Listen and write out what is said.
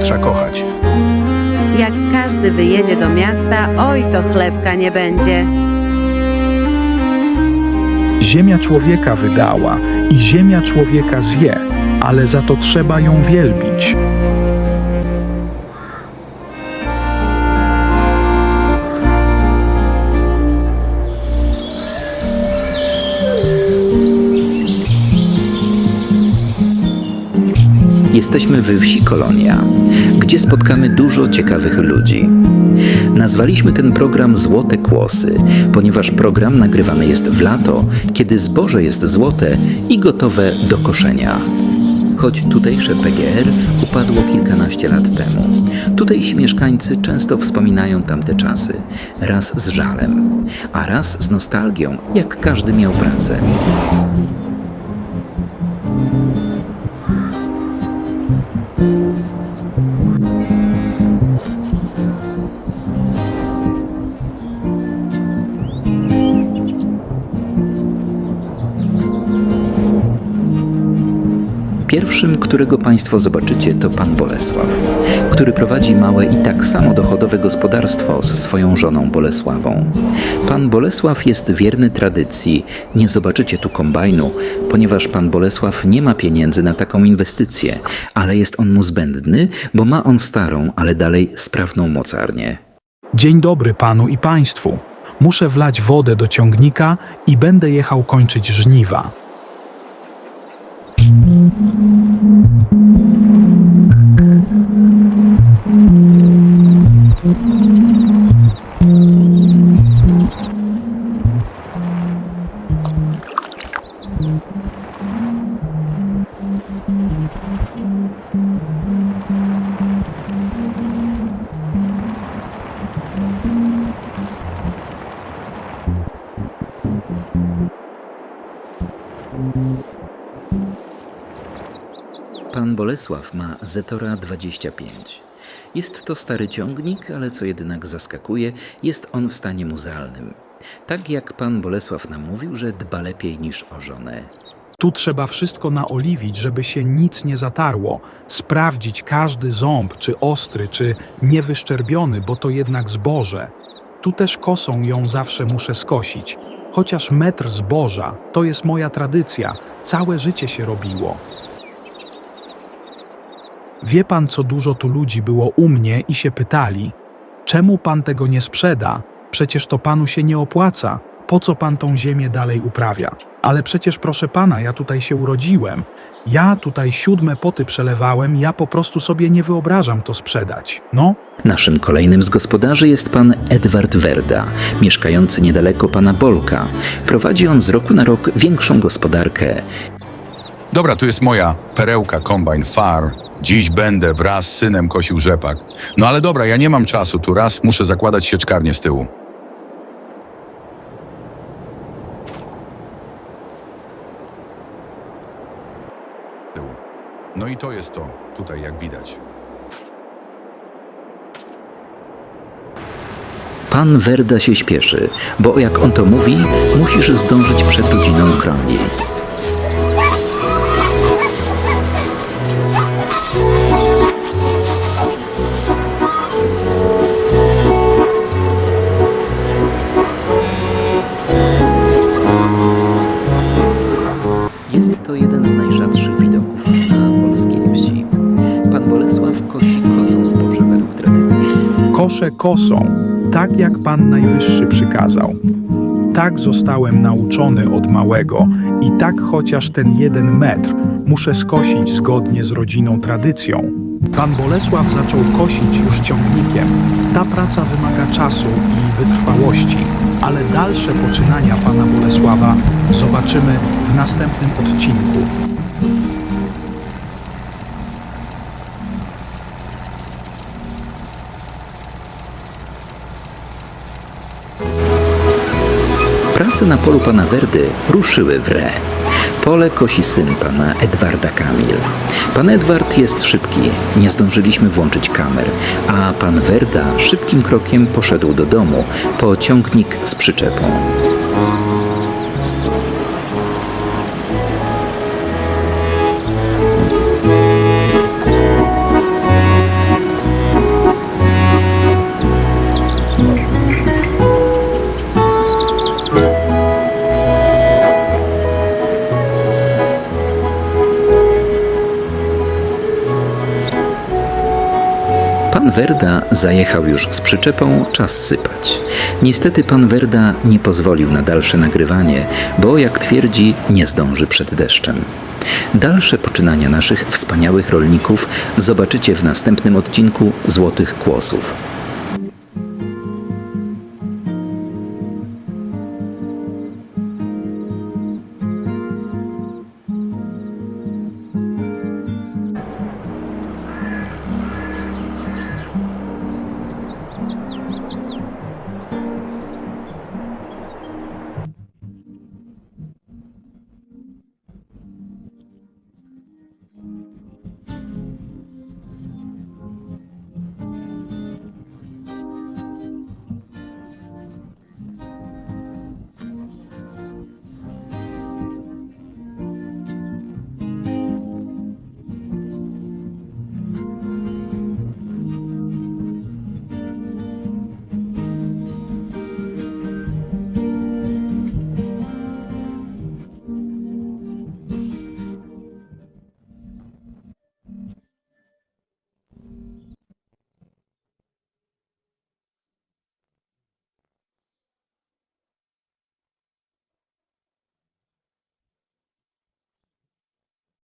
trzeba kochać. Jak każdy wyjedzie do miasta, oj to chlebka nie będzie. Ziemia człowieka wydała i ziemia człowieka zje, ale za to trzeba ją wielbić. Jesteśmy we wsi Kolonia, gdzie spotkamy dużo ciekawych ludzi. Nazwaliśmy ten program Złote Kłosy, ponieważ program nagrywany jest w lato, kiedy zboże jest złote i gotowe do koszenia. Choć tutejsze PGR upadło kilkanaście lat temu. Tutejsi mieszkańcy często wspominają tamte czasy, raz z żalem, a raz z nostalgią, jak każdy miał pracę. Pierwszym, którego Państwo zobaczycie, to pan Bolesław, który prowadzi małe i tak samo dochodowe gospodarstwo ze swoją żoną Bolesławą. Pan Bolesław jest wierny tradycji. Nie zobaczycie tu kombajnu, ponieważ pan Bolesław nie ma pieniędzy na taką inwestycję, ale jest on mu zbędny, bo ma on starą, ale dalej sprawną mocarnię. Dzień dobry panu i państwu. Muszę wlać wodę do ciągnika i będę jechał kończyć żniwa. Thank mm -hmm. you. Pan Bolesław ma Zetora 25. Jest to stary ciągnik, ale co jednak zaskakuje, jest on w stanie muzealnym. Tak jak pan Bolesław nam mówił, że dba lepiej niż o żonę. Tu trzeba wszystko naoliwić, żeby się nic nie zatarło. Sprawdzić każdy ząb, czy ostry, czy niewyszczerbiony, bo to jednak zboże. Tu też kosą ją zawsze muszę skosić. Chociaż metr zboża, to jest moja tradycja. Całe życie się robiło. Wie pan, co dużo tu ludzi było u mnie i się pytali, czemu pan tego nie sprzeda? Przecież to panu się nie opłaca. Po co pan tą ziemię dalej uprawia? Ale przecież proszę pana, ja tutaj się urodziłem. Ja tutaj siódme poty przelewałem, ja po prostu sobie nie wyobrażam to sprzedać. No, Naszym kolejnym z gospodarzy jest pan Edward Werda, mieszkający niedaleko pana Bolka. Prowadzi on z roku na rok większą gospodarkę. Dobra, tu jest moja perełka kombajn Far. Dziś będę wraz z synem kosił rzepak. No ale dobra, ja nie mam czasu, tu raz muszę zakładać sieczkarnię z tyłu. No i to jest to, tutaj jak widać. Pan Werda się śpieszy, bo jak on to mówi, musisz zdążyć przed godziną krągi. Kosą, tak jak Pan Najwyższy przykazał. Tak zostałem nauczony od małego i tak chociaż ten jeden metr muszę skosić zgodnie z rodziną tradycją. Pan Bolesław zaczął kosić już ciągnikiem. Ta praca wymaga czasu i wytrwałości, ale dalsze poczynania Pana Bolesława zobaczymy w następnym odcinku. Prace na polu pana Werdy ruszyły w re. Pole kosi syn pana Edwarda Kamil. Pan Edward jest szybki, nie zdążyliśmy włączyć kamer, a pan Werda szybkim krokiem poszedł do domu po ciągnik z przyczepą. Werda zajechał już z przyczepą, czas sypać. Niestety pan Werda nie pozwolił na dalsze nagrywanie, bo jak twierdzi, nie zdąży przed deszczem. Dalsze poczynania naszych wspaniałych rolników zobaczycie w następnym odcinku Złotych Kłosów.